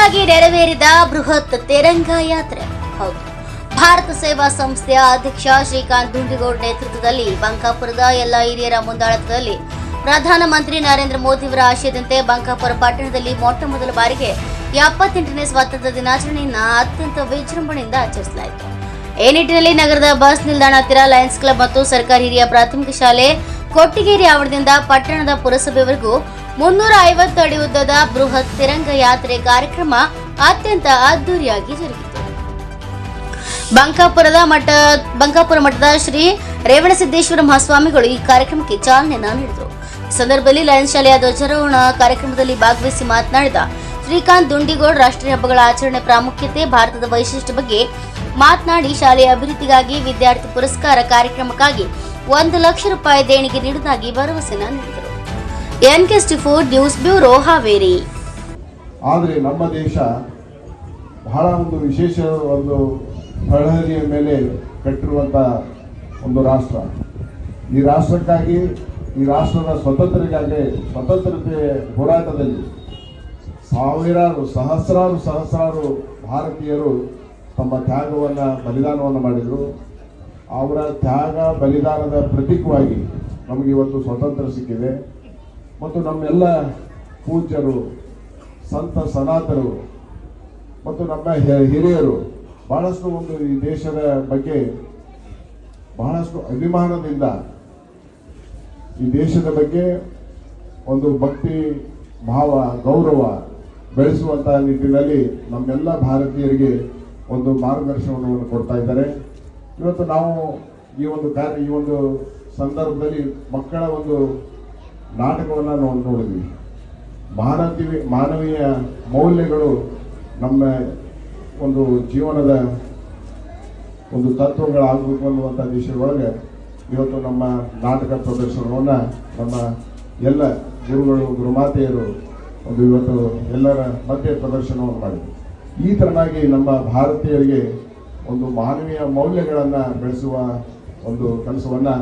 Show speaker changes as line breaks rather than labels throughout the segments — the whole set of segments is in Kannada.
ಯಶಸ್ವಿಯಾಗಿ ನೆರವೇರಿದ ಬೃಹತ್ ತೆರಂಗ ಯಾತ್ರೆ. ಹೌದು. ಭಾರತ ಸೇವಾ ಸಂಸ್ಥೆಯ ಅಧ್ಯಕ್ಷ ಶ್ರೀಕಾಂತ್ ದುಂಡಿಗೌಡ್ ನೇತೃತ್ವದಲ್ಲಿ ಬಂಕಾಪುರದ ಎಲ್ಲ ಹಿರಿಯರ ಮುಂದಾಳತ್ವದಲ್ಲಿ ಪ್ರಧಾನಮಂತ್ರಿ ನರೇಂದ್ರ ಮೋದಿಯವರ ಆಶಯದಂತೆ ಬಂಕಾಪುರ ಪಟ್ಟಣದಲ್ಲಿ ಮೊಟ್ಟ ಮೊದಲ ಬಾರಿಗೆ ಎಪ್ಪತ್ತೆಂಟನೇ ಸ್ವಾತಂತ್ರ್ಯ ದಿನಾಚರಣೆಯನ್ನ ಅತ್ಯಂತ ವಿಜೃಂಭಣೆಯಿಂದ ಆಚರಿಸಲಾಯಿತು. ಈ ನಿಟ್ಟಿನಲ್ಲಿ ನಗರದ ಬಸ್ ನಿಲ್ದಾಣ ಹತ್ತಿರ ಲಯನ್ಸ್ ಕ್ಲಬ್ ಮತ್ತು ಸರ್ಕಾರಿ ಹಿರಿಯ ಪ್ರಾಥಮಿಕ ಶಾಲೆ ಕೊಟ್ಟಿಗೇರಿ ಆವರಣದಿಂದ ಪಟ್ಟಣದ ಪುರಸಭೆವರೆಗೂ ಮುನ್ನೂರ ಐವತ್ತು ಅಡಿ ಉದ್ದದ ಬೃಹತ್ ತಿರಂಗ ಯಾತ್ರೆ ಕಾರ್ಯಕ್ರಮ ಅತ್ಯಂತ ಅದ್ದೂರಿಯಾಗಿ ಜರುಗಿತು. ಬಂಕಾಪುರದ ಮಠ, ಬಂಕಾಪುರ ಮಠದ ಶ್ರೀ ರೇವಣಸಿದ್ದೇಶ್ವರ ಮಹಾಸ್ವಾಮಿಗಳು ಈ ಕಾರ್ಯಕ್ರಮಕ್ಕೆ ಚಾಲನೆ ನೀಡಿದರು. ಸಂದರ್ಭದಲ್ಲಿ ಲಯನ್ ಶಾಲೆಯ ಧ್ವಜಾರೋಹಣ ಕಾರ್ಯಕ್ರಮದಲ್ಲಿ ಭಾಗವಹಿಸಿ ಮಾತನಾಡಿದ ಶ್ರೀಕಾಂತ್ ದುಂಡಿಗೋಡ್, ರಾಷ್ಟ್ರೀಯ ಹಬ್ಬಗಳ ಆಚರಣೆ ಪ್ರಾಮುಖ್ಯತೆ, ಭಾರತದ ವೈಶಿಷ್ಟ್ಯ ಬಗ್ಗೆ ಮಾತನಾಡಿ ಶಾಲೆಯ ಅಭಿವೃದ್ಧಿಗಾಗಿ ವಿದ್ಯಾರ್ಥಿ ಪುರಸ್ಕಾರ ಕಾರ್ಯಕ್ರಮಕ್ಕಾಗಿ ಒಂದು ಲಕ್ಷ ರೂಪಾಯಿ ದೇಣಿಗೆ ನೀಡುವುದಾಗಿ ಭರವಸೆ ನೀಡಿದರು. ಎನ್ಕೆಸ್ಟಿ ಫೋರ್ ನ್ಯೂಸ್ ಬ್ಯೂರೋ
ಆದರೆ ನಮ್ಮ ದೇಶ ಬಹಳ ಒಂದು ವಿಶೇಷ ಒಂದು ಪ್ರಹರಿಯ ಮೇಲೆ ಕಟ್ಟಿರುವಂಥ ಒಂದು ರಾಷ್ಟ್ರ. ಈ ರಾಷ್ಟ್ರಕ್ಕಾಗಿ, ಈ ರಾಷ್ಟ್ರದ ಸ್ವತಂತ್ರಕ್ಕಾಗಿ ಸ್ವತಂತ್ರತೆ ಹೋರಾಟದಲ್ಲಿ ಸಾವಿರಾರು, ಸಹಸ್ರಾರು ಸಹಸ್ರಾರು ಭಾರತೀಯರು ತಮ್ಮ ತ್ಯಾಗವನ್ನು, ಬಲಿದಾನವನ್ನು ಮಾಡಿದರು. ಅವರ ತ್ಯಾಗ, ಬಲಿದಾನದ ಪ್ರತೀಕವಾಗಿ ನಮಗೆ ಇವತ್ತು ಸ್ವತಂತ್ರ ಸಿಕ್ಕಿದೆ. ಮತ್ತು ನಮ್ಮೆಲ್ಲ ಪೂಜ್ಯರು, ಸಂತ ಸನಾತರು ಮತ್ತು ನಮ್ಮ ಹಿರಿಯರು, ಬಹಳಷ್ಟು ಒಂದು ಈ ದೇಶದ ಬಗ್ಗೆ ಬಹಳಷ್ಟು ಅಭಿಮಾನದಿಂದ ಈ ದೇಶದ ಬಗ್ಗೆ ಒಂದು ಭಕ್ತಿ, ಭಾವ, ಗೌರವ ಬೆಳೆಸುವಂತಹ ನಿಟ್ಟಿನಲ್ಲಿ ನಮ್ಮೆಲ್ಲ ಭಾರತೀಯರಿಗೆ ಒಂದು ಮಾರ್ಗದರ್ಶನವನ್ನು ಕೊಡ್ತಾ ಇದ್ದಾರೆ. ಇವತ್ತು ನಾವು ಈ ಒಂದು ಕಾರ್ಯ, ಈ ಒಂದು ಸಂದರ್ಭದಲ್ಲಿ ಮಕ್ಕಳ ಒಂದು ನಾಟಕವನ್ನು ನಾವು ನೋಡಿದ್ವಿ. ಮಾನವೀಯ ಮಾನವೀಯ ಮೌಲ್ಯಗಳು ನಮ್ಮ ಒಂದು ಜೀವನದ ಒಂದು ತತ್ವಗಳಾಗಬೇಕು ಅನ್ನುವಂಥ ವಿಷಯದೊಳಗೆ ಇವತ್ತು ನಮ್ಮ ನಾಟಕ ಪ್ರದರ್ಶನವನ್ನು ನಮ್ಮ ಎಲ್ಲ ಗುರುಗಳು ಗುರುಮಾತೆಯರು ಒಂದು ಇವತ್ತು ಎಲ್ಲರ ಮಧ್ಯೆ ಪ್ರದರ್ಶನವನ್ನು ಮಾಡಿದ್ವಿ ಈ ಥರನಾಗಿ ನಮ್ಮ ಭಾರತೀಯರಿಗೆ ಒಂದು ಮಾನವೀಯ ಮೌಲ್ಯಗಳನ್ನು ಬೆಳೆಸುವ ಒಂದು ಕೆಲಸವನ್ನು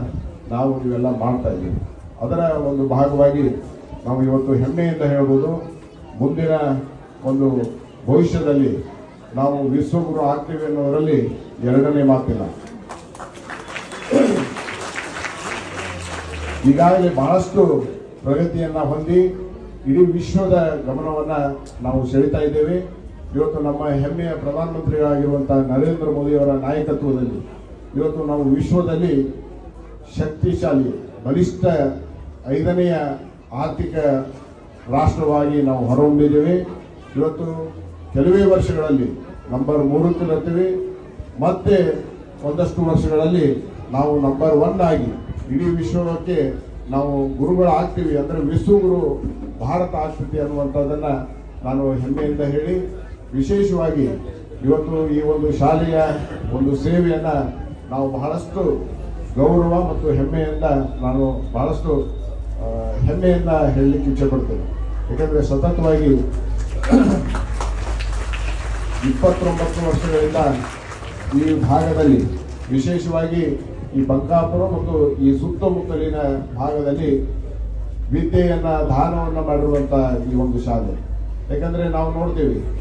ನಾವು ಇವೆಲ್ಲ ಮಾಡ್ತಾ ಇದ್ದೀವಿ ಅದರ ಒಂದು ಭಾಗವಾಗಿ ನಾವು ಇವತ್ತು ಹೆಮ್ಮೆಯಿಂದ ಹೇಳ್ಬೋದು, ಮುಂದಿನ ಒಂದು ಭವಿಷ್ಯದಲ್ಲಿ ನಾವು ವಿಶ್ವಗುರು ಆಗ್ತೀವಿ ಅನ್ನೋದರಲ್ಲಿ ಎರಡನೇ ಮಾತಿಲ್ಲ. ಈಗಾಗಲೇ ಬಹಳಷ್ಟು ಪ್ರಗತಿಯನ್ನು ಹೊಂದಿ ಇಡೀ ವಿಶ್ವದ ಗಮನವನ್ನು ನಾವು ಸೆಳೀತಾ ಇದ್ದೇವೆ. ಇವತ್ತು ನಮ್ಮ ಹೆಮ್ಮೆಯ ಪ್ರಧಾನಮಂತ್ರಿಗಳಾಗಿರುವಂತಹ ನರೇಂದ್ರ ಮೋದಿಯವರ ನಾಯಕತ್ವದಲ್ಲಿ, ಇವತ್ತು ನಾವು ವಿಶ್ವದಲ್ಲಿ ಶಕ್ತಿಶಾಲಿ, ಬಲಿಷ್ಠ ಐದನೆಯ ಆರ್ಥಿಕ ರಾಷ್ಟ್ರವಾಗಿ ನಾವು ಹೊರಹೊಮ್ಮಿದ್ದೇವೆ. ಇವತ್ತು ಕೆಲವೇ ವರ್ಷಗಳಲ್ಲಿ ನಂಬರ್ ಮೂರಕ್ಕೆ ಬರ್ತೀವಿ ಮತ್ತೆ ಒಂದಷ್ಟು ವರ್ಷಗಳಲ್ಲಿ ನಾವು ನಂಬರ್ ಒನ್ ಆಗಿ ಇಡೀ ವಿಶ್ವಕ್ಕೆ ನಾವು ಗುರುಗಳು ಆಗ್ತೀವಿ ಅಂದರೆ ವಿಶ್ವಗುರು ಭಾರತ ಆಸ್ಪತ್ರೆ ಅನ್ನುವಂಥದ್ದನ್ನು ನಾನು ಹೆಮ್ಮೆಯಿಂದ ಹೇಳಿ, ವಿಶೇಷವಾಗಿ ಇವತ್ತು ಈ ಒಂದು ಶಾಲೆಯ ಒಂದು ಸೇವೆಯನ್ನು ನಾವು ಬಹಳಷ್ಟು ಗೌರವ ಮತ್ತು ಹೆಮ್ಮೆಯಿಂದ ನಾನು ಬಹಳಷ್ಟು ಆ, ಹೇಳಲಿಕ್ಕೆ ಇಚ್ಛೆಪಡ್ತೇನೆ. ಯಾಕಂದರೆ ಸತತವಾಗಿ ಇಪ್ಪತ್ತೊಂಬತ್ತು ವರ್ಷಗಳಿಂದ ಈ ಭಾಗದಲ್ಲಿ ವಿಶೇಷವಾಗಿ ಈ ಬಂಕಾಪುರ ಮತ್ತು ಈ ಸುತ್ತಮುತ್ತಲಿನ ಭಾಗದಲ್ಲಿ ವಿದ್ಯೆಯನ್ನು ದಾನವನ್ನು ಮಾಡಿರುವಂತ ಈ ಒಂದು ಶಾಲೆ. ಯಾಕಂದ್ರೆ ನಾವು ನೋಡ್ತೇವೆ